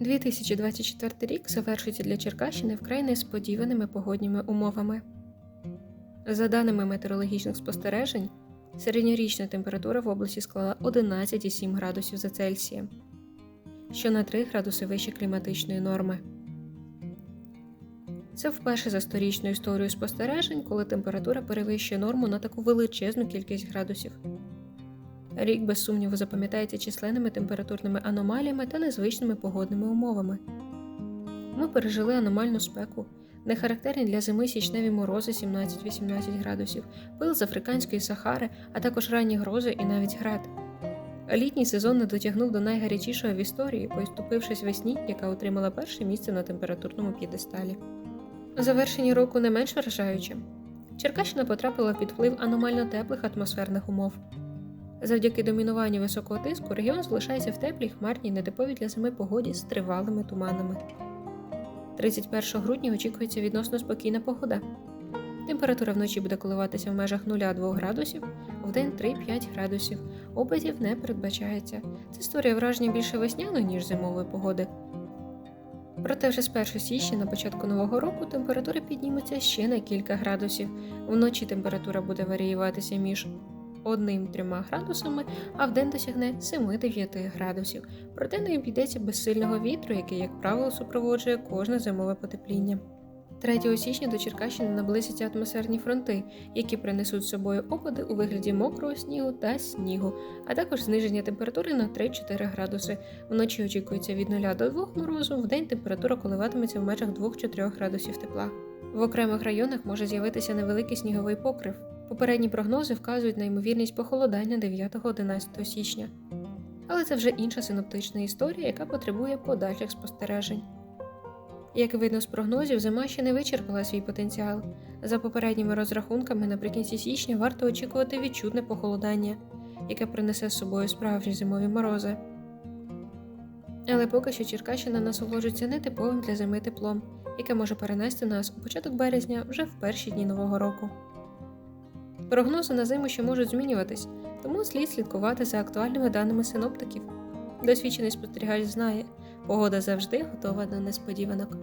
2024 рік завершується для Черкащини вкрай несподіваними погодніми умовами. За даними метеорологічних спостережень, середньорічна температура в області склала 11,7 градусів за Цельсієм, що на 3 градуси вище кліматичної норми. Це вперше за сторічну історію спостережень, коли температура перевищує норму на таку величезну кількість градусів. Рік, без сумніву, запам'ятається численними температурними аномаліями та незвичними погодними умовами. Ми пережили аномальну спеку, нехарактерні для зими січневі морози 17-18 градусів, пил з африканської Сахари, а також ранні грози і навіть град. Літній сезон не дотягнув до найгарячішого в історії, поступившись весні, яка отримала перше місце на температурному п'єдесталі. Завершення року не менш вражаюче. Черкащина потрапила під вплив аномально теплих атмосферних умов. Завдяки домінуванню високого тиску регіон залишається в теплій, хмарній, нетиповій для зими погоді з тривалими туманами. 31 грудня очікується відносно спокійна погода. Температура вночі буде коливатися в межах 0-2 градусів, вдень 3-5 градусів. Опадів не передбачається. Це створює враження більше весняної, ніж зимової погоди. Проте вже з 1 січня на початку нового року температура підніметься ще на кілька градусів. Вночі температура буде варіюватися між 1-3 градусами, а вдень досягне 7-9 градусів. Проте не обійдеться без сильного вітру, який, як правило, супроводжує кожне зимове потепління. 3 січня до Черкащини наблизяться атмосферні фронти, які принесуть з собою опади у вигляді мокрого снігу та снігу, а також зниження температури на 3-4 градуси. Вночі очікується від 0 до 2 морозу, вдень температура коливатиметься в межах 2-4 градусів тепла. В окремих районах може з'явитися невеликий сніговий покрив. Попередні прогнози вказують на ймовірність похолодання 9-11 січня. Але це вже інша синоптична історія, яка потребує подальших спостережень. Як видно з прогнозів, зима ще не вичерпала свій потенціал. За попередніми розрахунками, наприкінці січня варто очікувати відчутне похолодання, яке принесе з собою справжні зимові морози. Але поки що Черкащина насолоджується нетиповим для зими теплом, яке може перенести нас у початок березня вже в перші дні нового року. Прогнози на зиму ще можуть змінюватись, тому слід слідкувати за актуальними даними синоптиків. Досвідчений спостерігач знає, погода завжди готова до несподіванок.